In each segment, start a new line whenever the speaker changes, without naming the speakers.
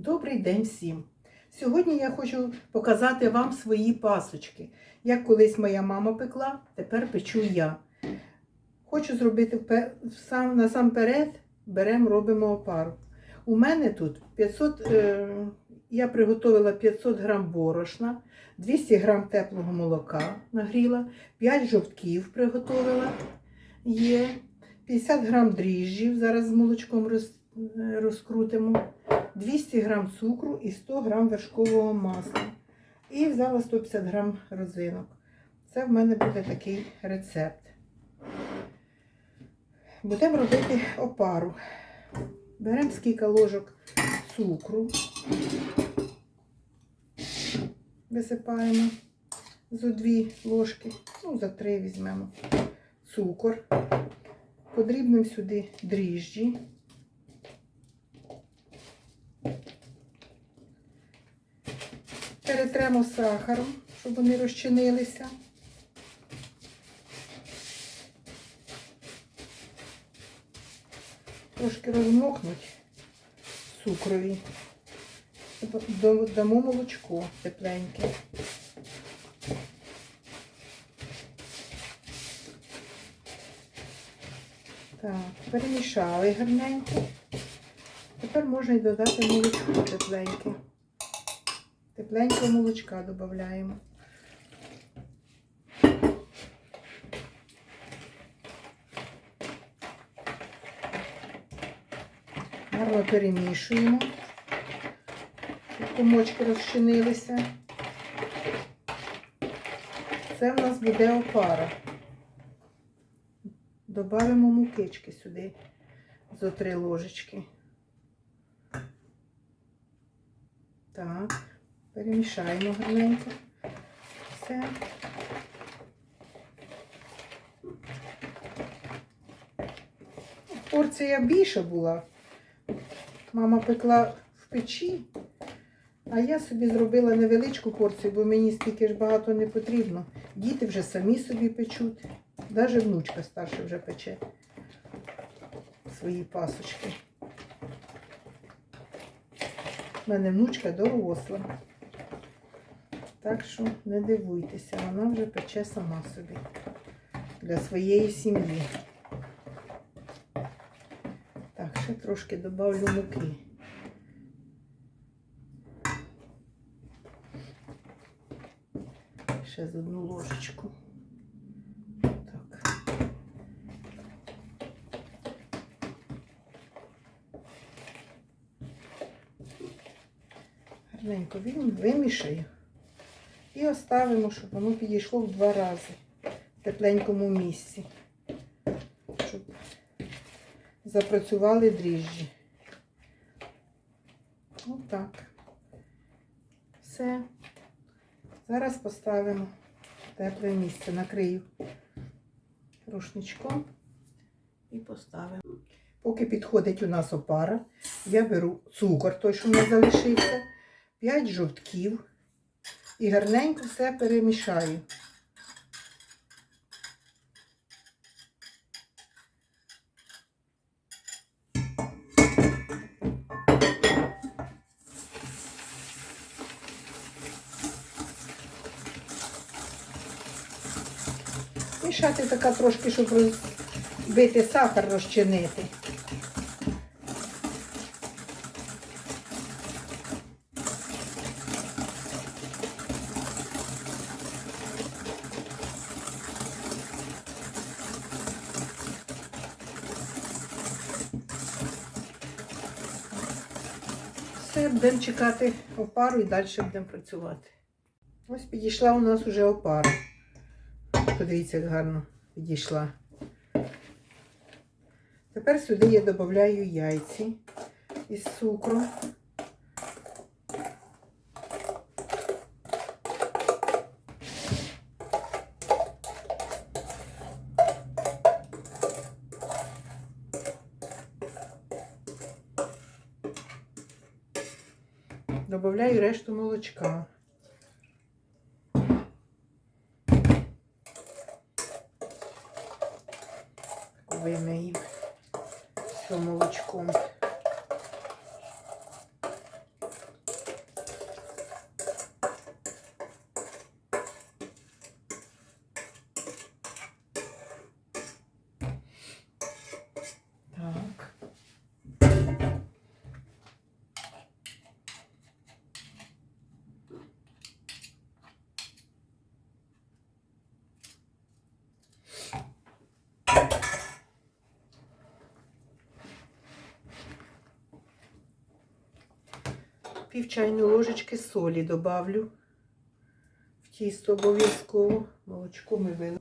Добрий день всім! Сьогодні я хочу показати вам свої пасочки. Як колись моя мама пекла, тепер печу я. Хочу зробити сам, насамперед беремо, робимо опару. У мене тут 500, е, я приготувала 500 грам борошна, 200 грам теплого молока нагріла, 5 жовтків приготувала є, 50 грам дріжджів, зараз з молочком роз, розкрутимо. 200 грам цукру і 100 грам вершкового масла. І взяла 150 грам розинок. Це в мене буде такий рецепт. Будемо робити опару. Беремо скільки ложок цукру, висипаємо зо дві ложки, ну, за три візьмемо цукор. Подрібнемо сюди дріжджі. Перетремо сахаром, щоб вони розчинилися. Трошки розмокнуть цукрові. Дамо молочко тепленьке. Так, перемішали гарненько. Тепер можна й додати молочко тепленьке. Тепленького молочка додаємо. Гарно перемішуємо, щоб комочки розчинилися. Це в нас буде опара. Добавимо мукички сюди зо три ложечки. Так. Перемішаємо гарненько. Все. Порція більша була. Мама пекла в печі, а я собі зробила невеличку порцію, бо мені стільки ж багато не потрібно. Діти вже самі собі печуть. Навіть внучка старша вже пече свої пасочки. У мене внучка доросла. Так що не дивуйтеся, вона вже пече сама собі для своєї сім'ї. Так, ще трошки добавлю муки. Ще з одну ложечку. Так. Гарненько вим- вимішаю. І оставимо, щоб воно підійшло в два рази в тепленькому місці, щоб запрацювали дріжджі. Отак. Все. Зараз поставимо в тепле місце, накрию рушничком і поставимо. Поки підходить у нас опара, я беру цукор, той, що в нас залишився, 5 жовтків. І гарненько все перемішаю. Мішати така трошки, щоб розбити сахар, розчинити. Все, будемо чекати опару і далі будемо працювати. Ось підійшла у нас уже опара. Подивіться, як гарно підійшла. Тепер сюди я додаю яйці із цукру. Добавляю решту молочка. Вимиємо все молочком. Пів чайної ложечки солі добавлю в тісто обов'язково. Молочко ми вили.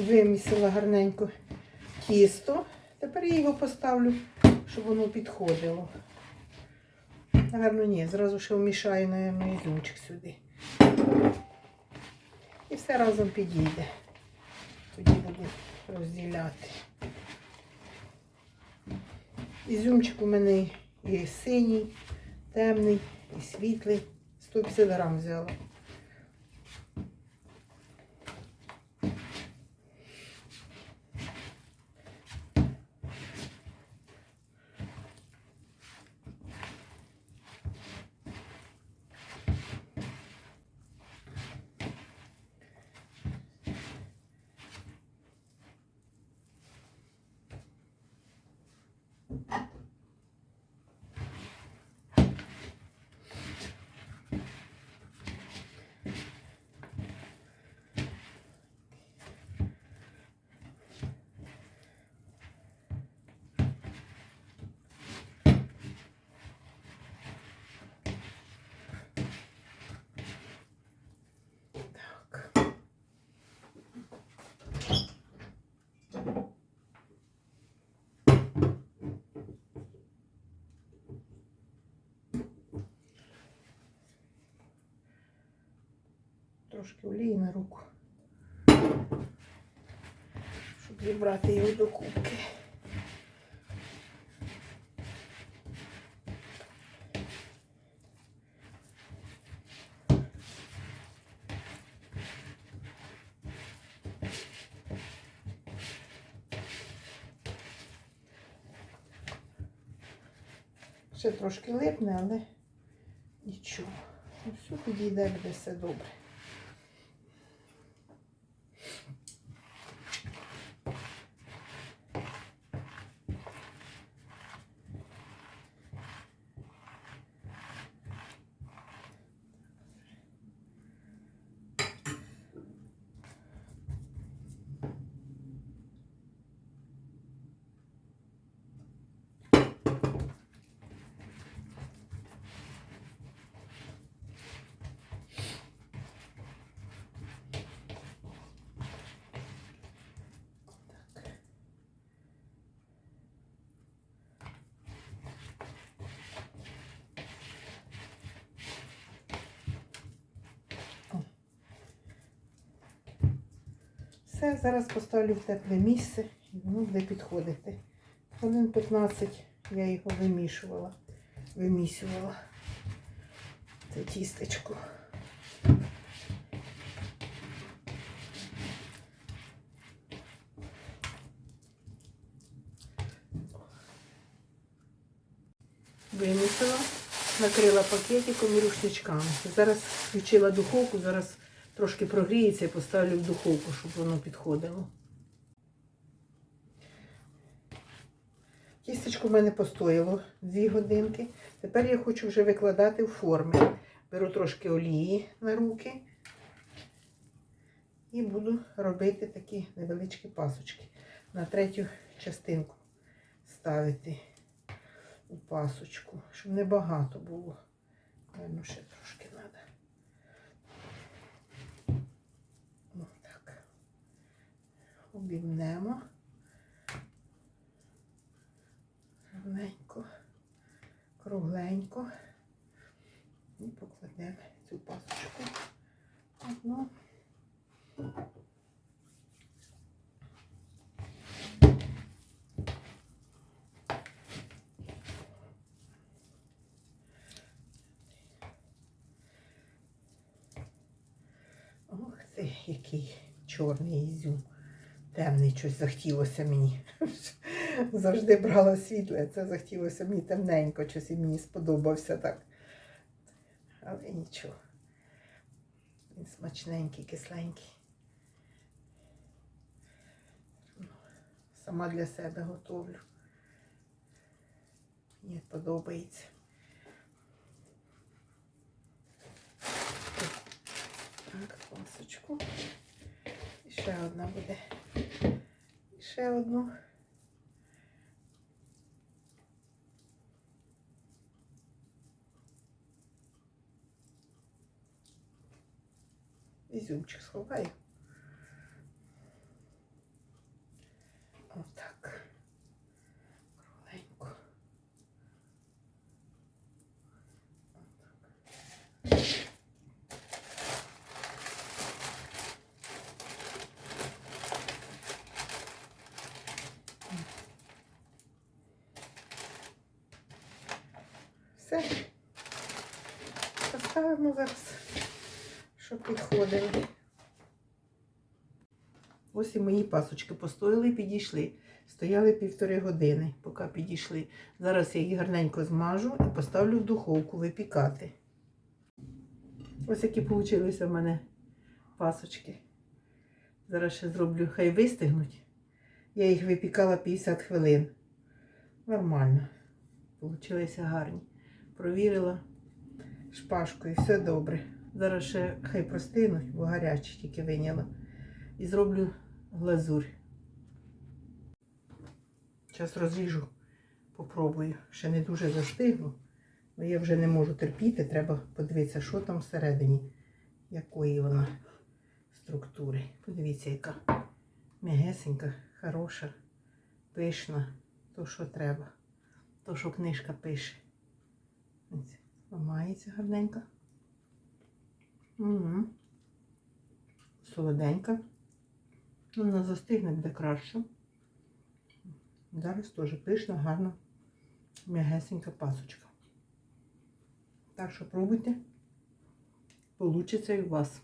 Вимісила гарненько тісто. Тепер я його поставлю, щоб воно підходило. Наверно, ні, зразу ще вмішаю, наверно, ізюмчик сюди. І все разом підійде. Тоді буду розділяти. Ізюмчик у мене і синій, темний, і світлий. 150 грам взяла. Трошки олії на руку, щоб зібрати його до кубки. Ще трошки липне, але нічого. Ну, все підійде, буде все добре. Все, зараз поставлю в тепле місце і воно буде підходити. Хвилин 15 я його вимішувала, вимісювала. Це тістечко. Вимісила, накрила пакетиком і рушничками. Зараз включила духовку, зараз трошки прогріється і поставлю в духовку, щоб воно підходило. Тістечко в мене постояло 2 годинки. Тепер я хочу вже викладати в форми. Беру трошки олії на руки і буду робити такі невеличкі пасочки. На третю частинку ставити у пасочку, щоб не багато було. Ще трошки треба. Ну, так. Обівнемо. Ровненько, кругленько. І покладемо цю пасочку. Одну. який чорний ізюм. Темний щось захотілося мені. Завжди брала світле, це захотілося мені темненько, щось і мені сподобався так. Але нічого. Він смачненький, кисленький. Сама для себе готовлю. Мені подобається. Так, пасочку. І ще одна буде. Ще одну. Ізюмчик сховаю. Поставимо зараз, щоб підходили. Ось і мої пасочки постояли і підійшли. Стояли півтори години, поки підійшли. Зараз я їх гарненько змажу і поставлю в духовку випікати. Ось які вийшли в мене пасочки. Зараз ще зроблю, хай вистигнуть. Я їх випікала 50 хвилин. Нормально. Получилися гарні. Провірила шпажкою, все добре. Зараз ще хай простинуть, бо гарячі тільки виняла. І зроблю глазурь. Зараз розріжу, попробую. Ще не дуже застигло, але я вже не можу терпіти. Треба подивитися, що там всередині, якої вона структури. Подивіться, яка м'ягесенька, хороша, пишна, то, що треба, то, що книжка пише. Ламається гарненько. Угу. Солоденька. Ну, Вона застигне буде краще. Зараз теж пишна, гарна, м'ягесенька пасочка. Так що пробуйте. Получиться і у вас.